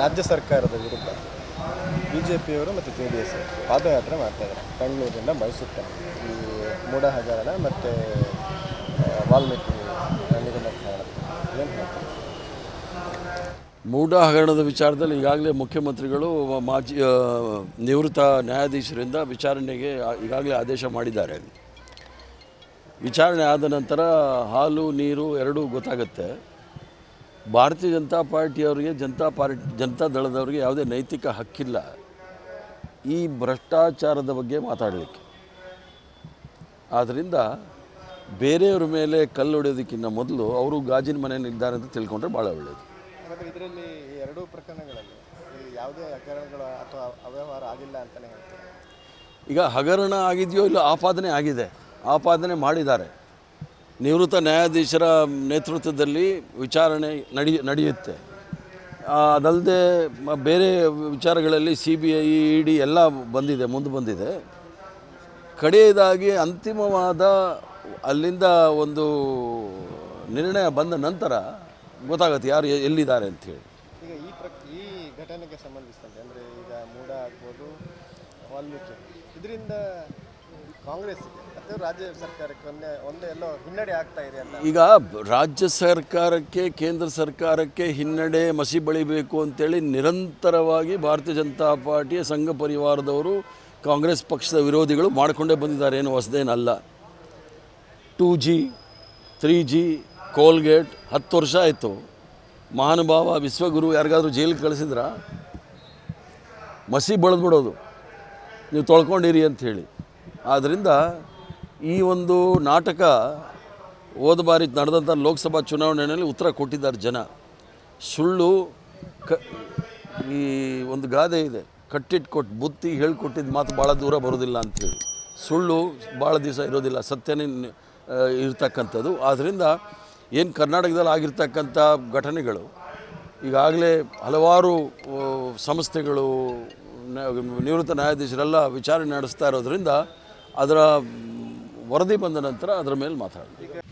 ರಾಜ್ಯ ಸರ್ಕಾರದ ವಿರುದ್ಧ ಬಿ ಜೆ ಪಿಯವರು ಮತ್ತು ಜೆ ಡಿ ಎಸ್ ಪಾದಯಾತ್ರೆ ಮಾಡ್ತಾ ಇದ್ದಾರೆ. ಬೆಂಗಳೂರಿಂದ ಮೈಸೂರು ಈ ಮೂಡ ಹಗರಣ ಮತ್ತು ವಾಲ್ಮೀಕಿ ಮೂಢ ಹಗರಣದ ವಿಚಾರದಲ್ಲಿ ಈಗಾಗಲೇ ಮುಖ್ಯಮಂತ್ರಿಗಳು ಮಾಜಿ ನಿವೃತ್ತ ನ್ಯಾಯಾಧೀಶರಿಂದ ವಿಚಾರಣೆಗೆ ಈಗಾಗಲೇ ಆದೇಶ ಮಾಡಿದ್ದಾರೆ. ವಿಚಾರಣೆ ಆದ ನಂತರ ಹಾಲು, ನೀರು ಎರಡೂ ಗೊತ್ತಾಗುತ್ತೆ. ಭಾರತೀಯ ಜನತಾ ಪಾರ್ಟಿಯವರಿಗೆ ಜನತಾ ಪಾರ್ಟಿ ಜನತಾ ದಳದವರಿಗೆ ಯಾವುದೇ ನೈತಿಕ ಹಕ್ಕಿಲ್ಲ. ಈ ಭ್ರಷ್ಟಾಚಾರದ ಬಗ್ಗೆ ಮಾತಾಡಲಿಕ್ಕೆ. ಆದ್ದರಿಂದ ಬೇರೆಯವ್ರ ಮೇಲೆ ಕಲ್ಲು ಹೊಡೆಯೋದಕ್ಕಿಂತ ಮೊದಲು ಅವರು ಗಾಜಿನ ಮನೆಯಲ್ಲಿದ್ದಾರೆ ಅಂತ ತಿಳ್ಕೊಂಡ್ರೆ ಭಾಳ ಒಳ್ಳೆಯದು ಇದರಲ್ಲಿ ಎರಡೂ ಪ್ರಕರಣಗಳಲ್ಲಿ ಯಾವುದೇ ಹಗರಣಗಳು ಅಥವಾ ಅವ್ಯವಹಾರ ಆಗಿಲ್ಲ ಅಂತಲೇ ಹೇಳ್ತಾರೆ? ಈಗ ಹಗರಣ ಆಗಿದೆಯೋ ಇಲ್ಲ ಆಪಾದನೆ ಆಗಿದೆ. ಆಪಾದನೆ ಮಾಡಿದ್ದಾರೆ. ನಿವೃತ್ತ ನ್ಯಾಯಾಧೀಶರ ನೇತೃತ್ವದಲ್ಲಿ ವಿಚಾರಣೆ ನಡಿ, ನಡೆಯುತ್ತೆ. ಅದಲ್ಲದೆ ಬೇರೆ ವಿಚಾರಗಳಲ್ಲಿ C B I, E D ಎಲ್ಲ ಬಂದಿದೆ, ಮುಂದೆ ಬಂದಿದೆ. ಕಡೆಯದಾಗಿ ಅಂತಿಮವಾದ ಅಲ್ಲಿಂದ ಒಂದು ನಿರ್ಣಯ ಬಂದ ನಂತರ ಗೊತ್ತಾಗುತ್ತೆ ಯಾರು ಎಲ್ಲಿದ್ದಾರೆ ಅಂಥೇಳಿ. ಈಗ ಈ ಈ ಘಟನೆಗೆ ಸಂಬಂಧಿಸಿದಂತೆ, ಅಂದರೆ ಈಗ ಮೂಡ ಆಗ್ಬೋದು, ವಾಲ್ಮೀಕಿ ಇದರಿಂದ ಕಾಂಗ್ರೆಸ್ಗೆ ರಾಜ್ಯ ಸರ್ಕಾರಕ್ಕೆ ಒಂದೇ ಒಂದೇ ಹಿನ್ನಡೆ ಆಗ್ತಾ ಇದೆ ಈಗ ರಾಜ್ಯ ಸರ್ಕಾರಕ್ಕೆ, ಕೇಂದ್ರ ಸರ್ಕಾರಕ್ಕೆ ಹಿನ್ನಡೆ ಮಸಿ ಬಳಿಬೇಕು ಅಂತೇಳಿ ನಿರಂತರವಾಗಿ ಭಾರತೀಯ ಜನತಾ ಪಾರ್ಟಿಯ ಸಂಘ ಪರಿವಾರದವರು ಕಾಂಗ್ರೆಸ್ ಪಕ್ಷದ ವಿರೋಧಿಗಳು ಮಾಡಿಕೊಂಡೇ ಬಂದಿದ್ದಾರೆ. ಏನು ಹೊಸದೇನಲ್ಲ. Two G three G Coalgate, ಹತ್ತು ವರ್ಷ ಆಯಿತು. ಮಹಾನುಭಾವ ವಿಶ್ವಗುರು ಯಾರಿಗಾದರೂ ಜೈಲಿಗೆ ಕಳಿಸಿದ್ರ? ಮಸಿ ಬಳದ್ಬಿಡೋದು. ನೀವು ತೊಳ್ಕೊಂಡಿರಿ ಅಂತ ಹೇಳಿ. ಆದ್ದರಿಂದ ಈ ಒಂದು ನಾಟಕ ಹೋದ ಬಾರಿ ನಡೆದಂಥ ಲೋಕಸಭಾ ಚುನಾವಣೆಯಲ್ಲಿ ಉತ್ತರ ಕೊಟ್ಟಿದ್ದಾರೆ ಜನ. ಸುಳ್ಳು ಕ, ಈ ಒಂದು ಗಾದೆ ಇದೆ. ಕಟ್ಟಿಟ್ಟು ಕೊಟ್ಟು ಬುತ್ತಿ ಹೇಳ್ಕೊಟ್ಟಿದ್ದು ಮಾತು ಭಾಳ ದೂರ ಬರೋದಿಲ್ಲ ಅಂಥೇಳಿ ಸುಳ್ಳು ಭಾಳ ದಿವಸ ಇರೋದಿಲ್ಲ, ಸತ್ಯನೇ ಇರ್ತಕ್ಕಂಥದ್ದು. ಆದ್ದರಿಂದ ಏನು ಕರ್ನಾಟಕದಲ್ಲಿ ಆಗಿರ್ತಕ್ಕಂಥ ಘಟನೆಗಳು, ಈಗಾಗಲೇ ಹಲವಾರು ಸಂಸ್ಥೆಗಳು ನಿವೃತ್ತ ನ್ಯಾಯಾಧೀಶರೆಲ್ಲ ವಿಚಾರಣೆ ನಡೆಸ್ತಾ ಇರೋದ್ರಿಂದ ಅದರ ವರದಿ ಬಂದ ನಂತರ ಅದರ ಮೇಲೆ ಮಾತಾಡೋದು